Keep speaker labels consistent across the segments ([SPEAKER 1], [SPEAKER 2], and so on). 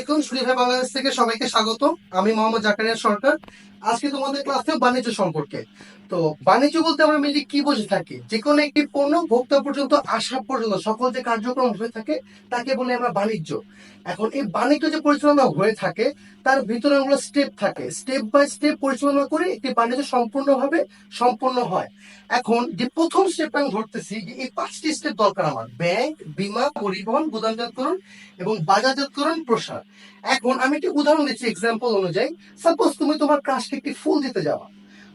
[SPEAKER 1] আলাইকুম সুরিফা বাংলাদেশ থেকে সবাইকে স্বাগত আমি মোহাম্মদ জাকারিয়া সরকার। আজকে তোমাদের ক্লাসে বাণিজ্য সম্পর্কে। তো বাণিজ্য বলতে আমরা মেনলি কি বুঝে থাকি? যে কোনো একটি পণ্য ভোক্তা পর্যন্ত আসা পর্যন্ত সকল যে কার্যক্রম হয়ে থাকে, তাকে বলে আমরা বাণিজ্য। এখন এই বাণিজ্য যে পরিচালনা হয়ে থাকে, তার ভিতরে অনেকগুলো স্টেপ থাকে। স্টেপ বাই স্টেপ পরিচালনা করে একটি বাণিজ্য সম্পূর্ণভাবে সম্পন্ন হয়। এখন যে প্রথম স্টেপ আমি ধরতেছি, যে এই পাঁচটি স্টেপ দরকার আমার। ব্যাংক, বীমা, পরিবহন, গুদামজাতকরণ এবং বাজারজাতকরণ, প্রসার। এখন আমি একটি উদাহরণ দিচ্ছি এক্সাম্পল অনুযায়ী। সাপোজ তুমি তোমার কাজকে একটি ফুল দিতে যাওয়া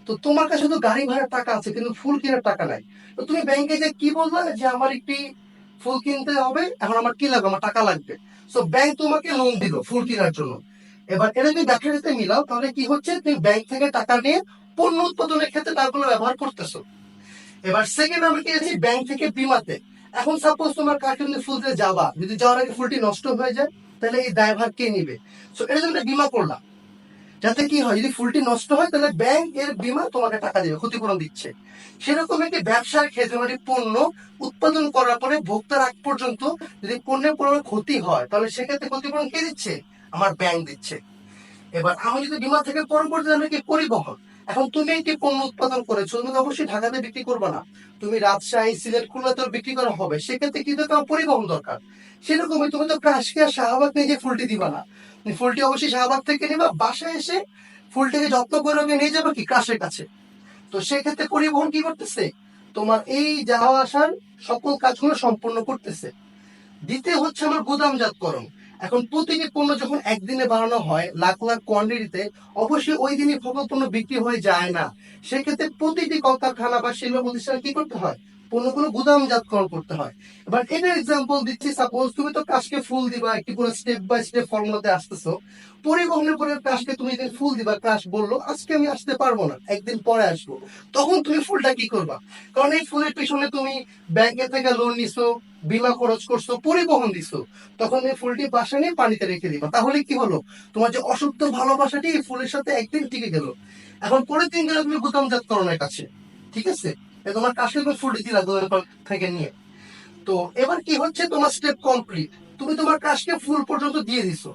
[SPEAKER 1] তো তোমার কাছে তো গাড়ি ভাড়ার টাকা আছে, কিন্তু ফুল কেনার টাকা নাই। তো তুমি ব্যাংকে যে কি বলবা যে আমার একটি ফুল কিনতে হবে, এখন আমার কি লাগবে? আমার টাকা লাগবে। সো ব্যাংক তোমাকে লোন দিল ফুল কেনার জন্য। এবার এটা যদি ব্যবসাতে মিলাও, তাহলে কি হচ্ছে? তুমি ব্যাংক থেকে টাকা নিয়ে পণ্য উৎপাদনের ক্ষেত্রে টাকাগুলো ব্যবহার করতেছো। এবার সেকেন্ড আমরা কি আছি? ব্যাংক থেকে বিমাতে। এখন সাপোজ তোমার কাকে তুমি ফুল দিয়ে যাবা? যদি যাওয়ার আগে ফুলটি নষ্ট হয়ে যায়, তাহলে এই দায়ভার কে নিবে? সো এটা একটা বিমা করলাম। যাতে কি হয়, যদি ফুলটি নষ্ট হয়, তাহলে ব্যাংক এর বিমা তোমাকে টাকা দেবে, ক্ষতিপূরণ দিচ্ছে। সেরকম একটি ব্যবসার ক্ষেত্রে পণ্য উৎপাদন করার পরে ভোক্তার আগ পর্যন্ত যদি পণ্যের কোনো ক্ষতি হয়, তাহলে সেক্ষেত্রে ক্ষতিপূরণ কে দিচ্ছে? আমার ব্যাংক দিচ্ছে। এবার আমি যদি বিমা থেকে পরবর্তী আমি কি পরিবহন, এখন তুমি একটি পণ্য উৎপাদন করেছ, তুমি অবশ্যই ঢাকাতে বিক্রি করবে না। তুমি রাজশাহী, সিলেট খুলনাতে বিক্রি করা হবে, সেক্ষেত্রে কিন্তু তোমার পরিবহন দরকার। সেরকমই তুমি তো কাশকে আর শাহবাগ নিয়ে যে ফুলটি দিবা না। ফুলটি অবশ্যই শাহবাগ থেকে নিবা, বাসায় এসে ফুলটিকে যত্ন করে ওকে নিয়ে যাব কি কাশের কাছে? তো সেক্ষেত্রে পরিবহন কি করতেছে? তোমার এই যাওয়া আসার সকল কাজগুলো সম্পূর্ণ করতেছে। দ্বিতীয় হচ্ছে আমার গুদামজাতকরণ। এখন প্রতিটি পণ্য যখন একদিনে বানানো হয়, লাখ লাখ কোয়ান্টিটিতে, অবশ্যই ওই দিনই সকল পণ্য বিক্রি হয়ে যায় না। সেক্ষেত্রে প্রতিটি কলকারখানা বা শিল্প প্রতিষ্ঠান কি করতে হয়? পণ্যগুলো গুদামজাতকরণ করতে হয়। এবার এটার এক্সাম্পল দিচ্ছি সাপোজ তুমি তো কাশকে ফুল দিবা, একটি পুরো স্টেপ বাই স্টেপ ফর্মুলাতে আসতেছো। পরিবহনের পরে কাশকে তুমি যেদিন ফুল দিবা, কাশ বলল, আজকে আমি আসতে পারব না, একদিন পরে আসব। তখন তুমি ফুলটা কি করবা? কারণ এই ফুলের পিছনে তুমি ব্যাংকে থেকে লোন নিছো, বিমা খরচ করছ, পরিবহন দিছো। তখন এই ফুলটি বাসা নিয়ে পানিতে রেখে দিবা। তাহলে কি হলো? তোমার যে অসত্য ভালোবাসাটি এই ফুলের সাথে একদিন টিকে গেল। এখন পরের দিন গেলে তুমি গুদামজাতকরণের কাছে, ঠিক আছে? তোমার তো ফুলটি দিলা দোকান থেকে নিয়ে। তো এবার কি হচ্ছে? তোমার স্টেপ কমপ্লিট তুমি তোমার কাজকে ফুল পর্যন্ত দিয়ে দিছো।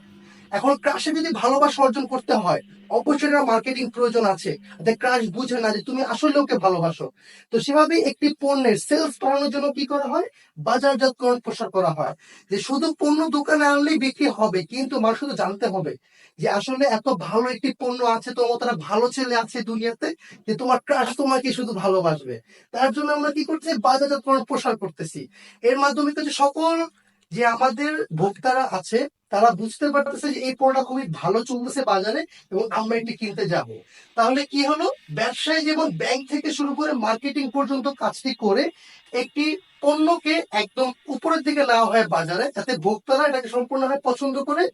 [SPEAKER 1] এখন ক্রাশে যদি ভালোবাসা অর্জন করতে হয় অবশ্যই মার্কেটিং প্রয়োজন আছে। যে ক্রাশ বুঝে না যে তুমি আসলে ওকে ভালোবাসো। তো সেভাবে একটি পণ্যের সেলস বাড়ানোর জন্য কি করা হয়? বাজারজাতকরণ প্রসার করা হয়। যে শুধু পণ্য দোকানে আনলেই বিক্রি হবে, কিন্তু মানুষ শুধু জানতে হবে যে আসলে এত ভালো একটি পণ্য আছে তোমার তারা ভালো ছেলে আছে দুনিয়াতে যে তোমার ক্রাশ তোমাকে শুধু ভালোবাসবে। তার জন্য আমরা কি করছি? বাজারজাতকরণ প্রসার করতেছি। এর মাধ্যমে কিন্তু সকল যে আমাদের ভোক্তারা আছে, তারা বুঝতে পারতেছে যে এই পণ্যটা খুবই ভালো চলতেছে বাজারে এবং আমরা এটি কিনতে যাব। তাহলে কি হলো? ব্যবসায় যেমন ব্যাংক থেকে শুরু করে মার্কেটিং পর্যন্ত কাজটি করে একটি পণ্যকে একদম উপরের দিকে নেওয়া হয় বাজারে, যাতে ভোক্তারা এটাকে সম্পূর্ণভাবে পছন্দ করে,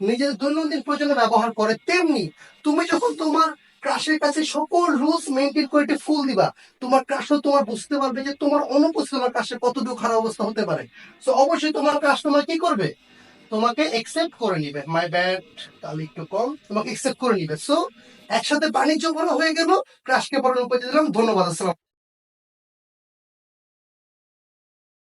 [SPEAKER 1] নিজের দৈনন্দিন প্রয়োজনে ব্যবহার করে। তেমনি তুমি যখন তোমার ক্রাশের কাছে সকল রুলস মেনটেন করে একটি ফুল দিবা। তোমার ক্রাশও তোমার বুঝতে পারবে যে তোমার অনুপস্থিত তোমার ক্রাশের কতটুকু খারাপ অবস্থা হতে পারে। সো অবশ্যই তোমার ক্রাশ তোমার কি করবে? তোমাকে অ্যাকসেপ্ট করে নিবে। মাই ব্যাড তাহলে একটু কম। তোমাকে অ্যাকসেপ্ট করে নিবে। সো একসাথে বাণিজ্য করা হয়ে গেল। ক্রাশকে পড়ানোর উপর দিলাম। ধন্যবাদ, আসসালাম